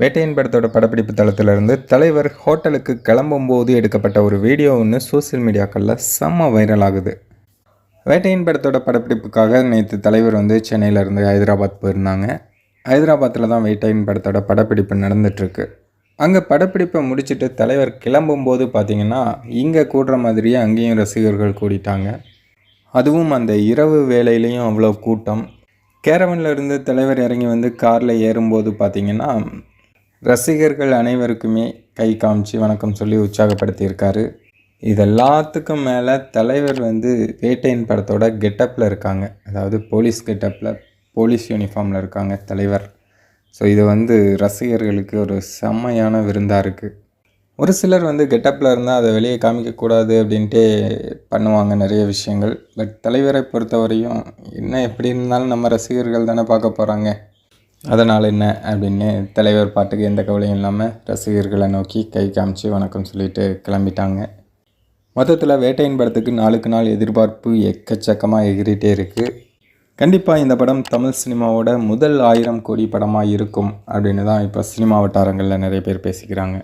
வேட்டையின் படத்தோட படப்பிடிப்பு தளத்திலிருந்து தலைவர் ஹோட்டலுக்கு கிளம்பும்போது எடுக்கப்பட்ட ஒரு வீடியோ ஒன்று சோஷியல் மீடியாக்களில் செம்ம வைரல் ஆகுது. வேட்டையின் படத்தோட படப்பிடிப்புக்காக நேற்று தலைவர் வந்து சென்னையிலேருந்து ஹைதராபாத் போயிருந்தாங்க. ஹைதராபாத்தில் தான் வேட்டையின் படத்தோட படப்பிடிப்பு நடந்துட்டுருக்கு. அங்கே படப்பிடிப்பை முடிச்சுட்டு தலைவர் கிளம்பும்போது பார்த்தீங்கன்னா இங்கே கூடுற மாதிரியே அங்கேயும் ரசிகர்கள் கூடிட்டாங்க. அதுவும் அந்த இரவு வேலையிலையும் அவ்வளோ கூட்டம். கேரவனில் இருந்து தலைவர் இறங்கி வந்து காரில் ஏறும்போது பார்த்தீங்கன்னா ரசிகர்கள் அனைவருக்குமே கை காமிச்சு வணக்கம் சொல்லி உற்சாகப்படுத்தியிருக்காரு. இது எல்லாத்துக்கும் மேலே தலைவர் வந்து வேட்டையின் படத்தோட கெட்டப்பில் இருக்காங்க. அதாவது போலீஸ் கெட்டப்பில் போலீஸ் யூனிஃபார்மில் இருக்காங்க தலைவர். ஸோ இது வந்து ரசிகர்களுக்கு ஒரு செம்மையான விருந்தாக இருக்குது ஒரு சிலர் வந்து கெட்டப்பில் இருந்தால் அதை வெளியே காமிக்கக்கூடாது அப்படின்ட்டே பண்ணுவாங்க நிறைய விஷயங்கள். பட் தலைவரை பொறுத்தவரையும் என்ன எப்படி இருந்தாலும் நம்ம ரசிகர்கள் தானே பார்க்க போகிறாங்க அதனால் என்ன அப்படின்னு தலைவர் பாட்டுக்கு எந்த கவலையும் இல்லாமல் ரசிகர்களை நோக்கி கை காமிச்சு வணக்கம் சொல்லிட்டு கிளம்பிட்டாங்க. மொத்தத்தில் வேட்டையின் படத்துக்கு நாளுக்கு நாள் எதிர்பார்ப்பு எக்கச்சக்கமாக எகிரிட்டே இருக்குது கண்டிப்பாக இந்த படம் தமிழ் சினிமாவோட முதல் ஆயிரம் கோடி படமாக இருக்கும் அப்படின்னு தான் இப்போ சினிமா வட்டாரங்களில் நிறைய பேர் பேசிக்கிறாங்க.